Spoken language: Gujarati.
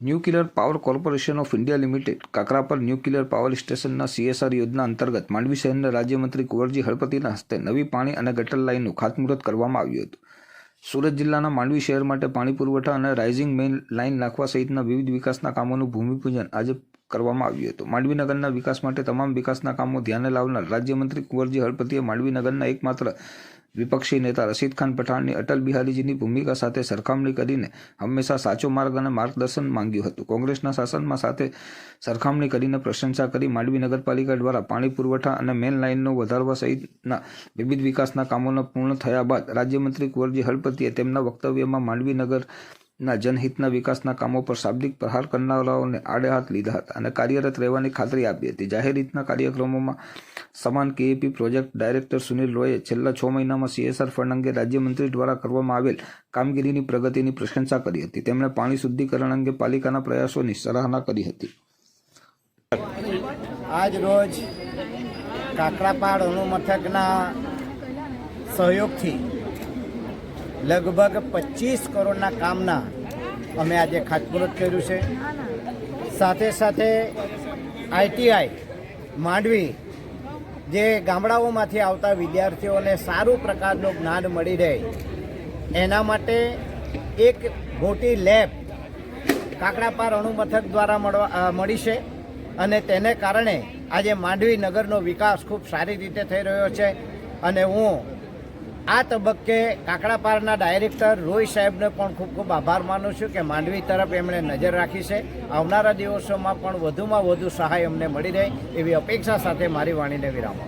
Nuclear power corporation of India limited Kakrapar nuclear power સ્ટેશનના સીએસઆર યોજના અંતર્ગત માંડવી શહેરના રાજ્યમંત્રી કુંવરજી હળપતિના હસ્તે નવી પાણી અને ગટર લાઇનનું ખાતમુહૂર્ત કરવામાં આવ્યું હતું. સુરત જિલ્લાના માંડવી શહેર માટે પાણી પુરવઠા અને રાઇઝિંગ મેઇન લાઇન નાખવા સહિતના વિવિધ વિકાસના કામોનું ભૂમિપૂજન આજે કરવામાં આવ્યું હતું. માંડવી નગરના વિકાસ માટે તમામ વિકાસના કામો ધ્યાને લાવનાર રાજ્યમંત્રી કુંવરજી હળપતિએ માંડવી નગરના એકમાત્ર વિપક્ષી નેતા રશીદ ખાન પઠાણની અટલ બિહારીજીની ભૂમિકા સાથે સરખામણી કરીને હંમેશા સાચો માર્ગ અને માર્ગદર્શન માંગ્યું હતું. કોંગ્રેસના શાસનમાં સાથે સરખામણી કરીને પ્રશંસા કરી માંડવી નગરપાલિકા દ્વારા પાણી પુરવઠા અને મેન લાઇનનો વધારવા સહિતના વિવિધ વિકાસના કામોના પૂર્ણ થયા બાદ રાજ્યમંત્રી કુંવરજી હળપતિએ તેમના વક્તવ્યમાં માંડવી નગરના જનહિતના વિકાસના કામો પર શાબ્દિક પ્રહાર કરનારાઓને આડે હાથ લીધા હતા અને કાર્યરત રહેવાની ખાતરી આપી હતી. જાહેર હિતના કાર્યક્રમોમાં સમાન કેએપી પ્રોજેક્ટ ડાયરેક્ટર સુનિલ રોયે છેલ્લા છ મહિનામાં સીએસઆર ફંડ અંગે રાજ્યમંત્રી દ્વારા કરવામાં આવેલ કામગીરીની પ્રગતિની પ્રશંસા કરી હતી. તેમણે પાણી શુદ્ધિકરણ અંગે પાલિકાના પ્રયાસોની સરાહના કરી હતી. આજ રોજ કાકરાપાડ અણુમથકના સહયોગથી લગભગ પચીસ કરોડના કામના અમે આજે ખાતમુહૂર્ત કર્યું છે. સાથે સાથે આઈટીઆઈ માંડવી જે ગામડાઓમાંથી આવતા વિદ્યાર્થીઓને સારું પ્રકારનું જ્ઞાન મળી રહે. એના માટે એક મોટી લેબ કાકડાપાર અણુમથક દ્વારા મળવા મળી છે અને તેને કારણે આજે માંડવી નગરનો વિકાસ ખૂબ સારી રીતે થઈ રહ્યો છે અને હું આ તબક્કે કાકડાપારના ડાયરેક્ટર રોહિત સાહેબને પણ ખૂબ ખૂબ આભાર માનું છું કે માંડવી તરફ એમણે નજર રાખી છે આવનારા દિવસોમાં પણ વધુમાં વધુ સહાય અમને મળી રહે એવી અપેક્ષા સાથે મારી વાણીને વિરામ.